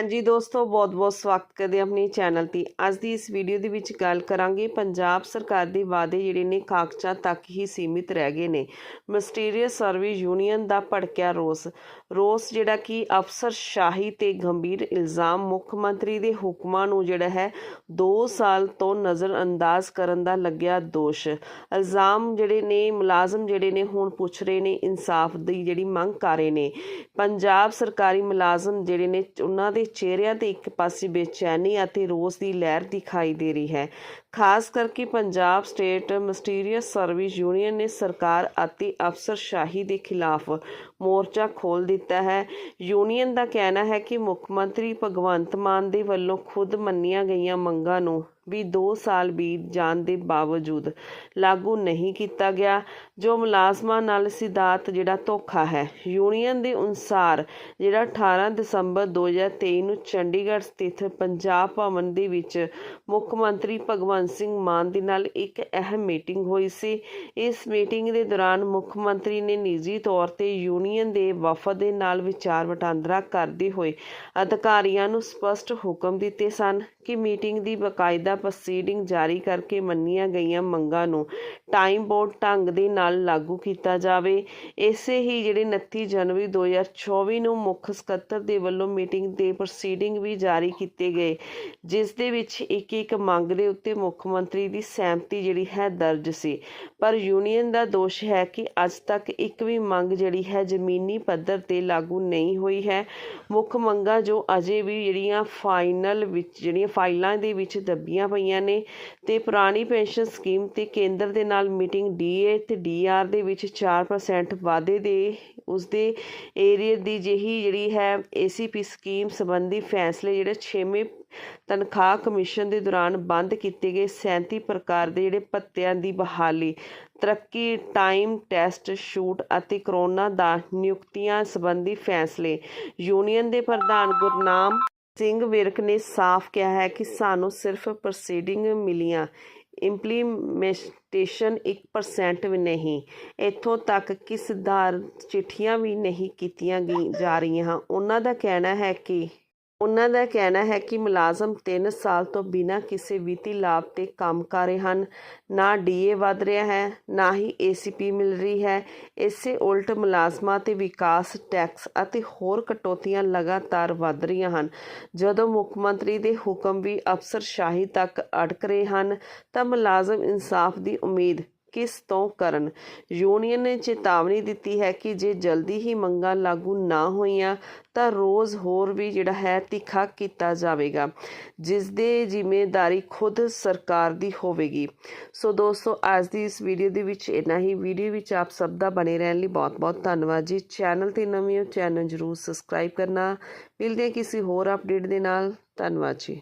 ਹਾਂਜੀ ਦੋਸਤੋ, ਬਹੁਤ-ਬਹੁਤ ਸਵਾਗਤ ਕਰਦੇ ਹਾਂ ਆਪਣੀ ਚੈਨਲ ਤੇ। ਅੱਜ ਦੀ ਇਸ ਵੀਡੀਓ ਦੇ ਵਿੱਚ ਗੱਲ ਕਰਾਂਗੇ ਪੰਜਾਬ ਸਰਕਾਰ ਦੇ ਵਾਅਦੇ ਜਿਹੜੇ ਨੇ ਕਾਗਜ਼ਾਂ ਤੱਕ ਹੀ ਸੀਮਿਤ ਰਹਿ ਗਏ ਨੇ। ਮਿਸਟੀਰੀਅਸ ਸਰਵਿਸ ਯੂਨੀਅਨ ਦਾ ਭੜਕਿਆ ਰੋਸ। ਰੋਸ ਜਿਹੜਾ ਕਿ ਅਫਸਰ ਸ਼ਾਹੀ ਤੇ ਗੰਭੀਰ ਇਲਜ਼ਾਮ ਮੁੱਖ ਮੰਤਰੀ ਦੇ ਹੁਕਮਾਂ ਨੂੰ ਜਿਹੜਾ ਹੈ 2 ਸਾਲ ਤੋਂ ਨਜ਼ਰ ਅੰਦਾਜ਼ ਕਰਨ ਦਾ ਲੱਗਿਆ ਦੋਸ਼। ਇਲਜ਼ਾਮ ਜਿਹੜੇ ਨੇ, ਮੁਲਾਜ਼ਮ ਜਿਹੜੇ ਨੇ ਹੁਣ ਪੁੱਛ ਰਹੇ ਨੇ, ਇਨਸਾਫ ਦੀ ਜਿਹੜੀ ਮੰਗ ਕਰ ਰਹੇ ਨੇ। ਪੰਜਾਬ ਸਰਕਾਰੀ ਮੁਲਾਜ਼ਮ ਜਿਹੜੇ ਨੇ, ਉਹਨਾਂ ਦੇ ਚਿਹਰਿਆਂ ਤੇ ਇੱਕ ਪਾਸੇ ਬੇਚੈਨੀ ਅਤੇ ਰੋਸ ਦੀ ਲਹਿਰ ਦਿਖਾਈ ਦੇ ਰਹੀ ਹੈ। ਖਾਸ ਕਰਕੇ Punjab state ministerial service union ਨੇ ਸਰਕਾਰ ਅਤੇ ਅਫਸਰਸ਼ਾਹੀ ਦੇ ਖਿਲਾਫ ਮੋਰਚਾ ਖੋਲ ਦਿੱਤਾ ਹੈ। ਯੂਨੀਅਨ ਦਾ ਕਹਿਣਾ ਹੈ ਕਿ ਮੁੱਖ ਮੰਤਰੀ ਭਗਵੰਤ ਮਾਨ ਦੇ ਵੱਲੋਂ ਖੁਦ ਮੰਨੀਆਂ ਗਈਆਂ ਮੰਗਾਂ ਨੂੰ ਵੀ 2 ਸਾਲ ਬੀਤ ਜਾਣ ਦੇ ਬਾਵਜੂਦ ਲਾਗੂ ਨਹੀਂ ਕੀਤਾ ਗਿਆ, ਜੋ ਮੁਲਾਜ਼ਮਾਂ ਨਾਲ ਸਿਧਾਂਤ ਜਿਹੜਾ ਧੋਖਾ ਹੈ। ਯੂਨੀਅਨ ਦੇ ਅਨੁਸਾਰ ਜਿਹੜਾ 18 ਦਸੰਬਰ 2023 ਨੂੰ ਚੰਡੀਗੜ੍ਹ ਸਥਿਤ ਪੰਜਾਬ ਭਵਨ ਦੇ ਵਿੱਚ ਮੁੱਖ ਮੰਤਰੀ ਭਗਵੰਤ ਸਿੰਘ ਮਾਨ ਦੇ ਨਾਲ ਇੱਕ ਅਹਿਮ ਮੀਟਿੰਗ ਹੋਈ ਸੀ। ਇਸ ਮੀਟਿੰਗ ਦੇ ਦੌਰਾਨ ਮੁੱਖ ਮੰਤਰੀ ਨੇ ਨਿੱਜੀ ਤੌਰ ਤੇ ਯੂਨੀਅਨ ਦੇ ਵਫਦ ਦੇ ਨਾਲ ਵਿਚਾਰ ਵਟਾਂਦਰਾ ਕਰਦੇ ਹੋਏ ਅਧਿਕਾਰੀਆਂ ਨੂੰ ਸਪਸ਼ਟ ਹੁਕਮ ਦਿੱਤੇ ਸਨ। ਕਿ ਮੀਟਿੰਗ ਦੀ ਬਕਾਇਦਾ ਪ੍ਰੋਸੀਡਿੰਗ ਜਾਰੀ ਕਰਕੇ ਮੰਨੀਆਂ ਗਈਆਂ ਮੰਗਾਂ ਨੂੰ ਟਾਈਮ ਬੋਰਡ ਢੰਗ ਦੇ ਨਾਲ ਲਾਗੂ ਕੀਤਾ ਜਾਵੇ। ਇਸੇ ਹੀ ਜਿਹੜੇ 29 ਜਨਵਰੀ 2024 ਨੂੰ ਮੁੱਖ ਸਕੱਤਰ ਦੇ ਵੱਲੋਂ ਮੀਟਿੰਗ ਦੇ ਪ੍ਰੋਸੀਡਿੰਗ ਵੀ ਜਾਰੀ ਕੀਤੇ ਗਏ, ਜਿਸ ਦੇ ਵਿੱਚ ਇੱਕ ਇੱਕ ਮੰਗ ਦੇ ਉੱਤੇ ਮੁੱਖ ਮੰਤਰੀ ਦੀ ਸਹਿਮਤੀ ਜਿਹੜੀ ਹੈ ਦਰਜ ਸੀ। ਪਰ ਯੂਨੀਅਨ ਦਾ ਦੋਸ਼ ਹੈ ਕਿ ਅੱਜ ਤੱਕ ਇੱਕ ਵੀ ਮੰਗ ਜਿਹੜੀ ਹੈ ਜ਼ਮੀਨੀ ਪੱਧਰ ਤੇ ਲਾਗੂ ਨਹੀਂ ਹੋਈ ਹੈ। ਮੁੱਖ ਮੰਗਾਂ ਜੋ ਅਜੇ ਵੀ ਜਿਹੜੀਆਂ ਫਾਈਨਲ ਵਿੱਚ ਜਿਹੜੀਆਂ ਫਾਈਲਾਂ ਦੇ ਵਿੱਚ ਦੱਬੀਆਂ ਪਈਆਂ ਨੇ ਤੇ ਪੁਰਾਣੀ ਪੈਨਸ਼ਨ ਸਕੀਮ ਤੇ ਕੇਂਦਰ ਦੇ ਨਾਲ ਮੀਟਿੰਗ ਡੀਏ ਤੇ ਡੀਆਰ ਦੇ ਵਿੱਚ 4% ਵਾਧੇ ਦੇ ਉਸ ਦੇ ਏਰੀਆ ਦੀ ਜਿਹੀ ਜਿਹੜੀ ਹੈ ਏਸੀਪੀ ਸਕੀਮ ਸੰਬੰਧੀ ਫੈਸਲੇ ਜਿਹੜੇ 6ਵੇਂ ਤਨਖਾਹ ਕਮਿਸ਼ਨ ਦੇ ਦੌਰਾਨ ਬੰਦ ਕੀਤੇ ਗਏ 37 ਪ੍ਰਕਾਰ ਦੇ ਜਿਹੜੇ ਭੱਤਿਆਂ ਦੀ ਬਹਾਲੀ, ਤਰੱਕੀ, ਟਾਈਮ ਟੈਸਟ ਸ਼ੂਟ ਅਤੇ ਕਰੋਨਾ ਦਾ ਨਿਯੁਕਤੀਆਂ ਸੰਬੰਧੀ ਫੈਸਲੇ। ਯੂਨੀਅਨ ਦੇ ਪ੍ਰਧਾਨ ਗੁਰਨਾਮ ਸਿੰਘ ਵਿਰਕ ਨੇ ਸਾਫ਼ ਕਿਹਾ ਹੈ ਕਿ ਸਾਨੂੰ ਸਿਰਫ ਪ੍ਰੋਸੀਡਿੰਗ ਮਿਲੀਆਂ। ਇੰਪਲੀਮੈਂਟੇਸ਼ਨ 1% ਵੀ ਨਹੀਂ। ਇੱਥੋਂ ਤੱਕ ਕਿ ਸਿਧਾਰ ਚਿੱਠੀਆਂ ਵੀ ਨਹੀਂ ਕੀਤੀਆਂ ਗਈ ਜਾ ਰਹੀਆਂ ਉਹਨਾਂ ਦਾ ਕਹਿਣਾ ਹੈ ਕਿ ਉਹਨਾਂ ਦਾ ਕਹਿਣਾ ਹੈ ਕਿ ਮੁਲਾਜ਼ਮ 3 ਸਾਲ ਤੋਂ ਬਿਨਾਂ ਕਿਸੇ ਵਿੱਤੀ ਲਾਭ ਤੇ ਕੰਮ ਕਰ ਰਹੇ ਹਨ। ਨਾ ਡੀਏ ਵਧ ਰਿਹਾ ਹੈ, ਨਾ ਹੀ ਏਸੀਪੀ ਮਿਲ ਰਹੀ ਹੈ। ਇਸੇ ਉਲਟ ਮੁਲਾਜ਼ਮਾਂ ਤੇ ਵਿਕਾਸ, ਟੈਕਸ ਅਤੇ ਹੋਰ ਕਟੌਤੀਆਂ ਲਗਾਤਾਰ ਵਧ ਰਹੀਆਂ ਹਨ। ਜਦੋਂ ਮੁੱਖ ਮੰਤਰੀ ਦੇ ਹੁਕਮ ਵੀ ਅਫਸਰਸ਼ਾਹੀ ਤੱਕ ਅੜਕ ਰਹੇ ਹਨ, ਤਾਂ ਮੁਲਾਜ਼ਮ ਇਨਸਾਫ ਦੀ ਉਮੀਦ ਕਿਸ ਤੋਂ ਕਰਨ? ਯੂਨੀਅਨ ਨੇ ਚੇਤਾਵਨੀ ਦਿੱਤੀ ਹੈ ਕਿ ਜੇ ਜਲਦੀ ਹੀ ਮੰਗਾਂ ਲਾਗੂ ਨਾ ਹੋਈਆਂ, ਤਾਂ ਰੋਜ਼ ਹੋਰ ਵੀ ਜਿਹੜਾ ਹੈ ਤਿੱਖਾ ਕੀਤਾ ਜਾਵੇਗਾ ਜਿਸ ਦੇ ਜ਼ਿੰਮੇਵਾਰੀ ਖੁਦ ਸਰਕਾਰ ਦੀ ਹੋਵੇਗੀ। ਸੋ ਦੋਸਤੋ, ਅੱਜ ਦੀ ਇਸ ਵੀਡੀਓ ਦੇ ਵਿੱਚ ਇੰਨਾ ਹੀ। ਵੀਡੀਓ ਵਿੱਚ ਆਪ ਸਭ ਦਾ ਬਣੇ ਰਹਿਣ ਲਈ ਬਹੁਤ-ਬਹੁਤ ਧੰਨਵਾਦ ਜੀ। ਚੈਨਲ ਤੇ ਨਵੇਂ ਹੋ, ਚੈਨਲ ਜਰੂਰ ਸਬਸਕ੍ਰਾਈਬ ਕਰਨਾ। ਮਿਲਦੇ ਹਾਂ ਕਿਸੇ ਹੋਰ ਅਪਡੇਟ ਦੇ ਨਾਲ। ਧੰਨਵਾਦ ਜੀ।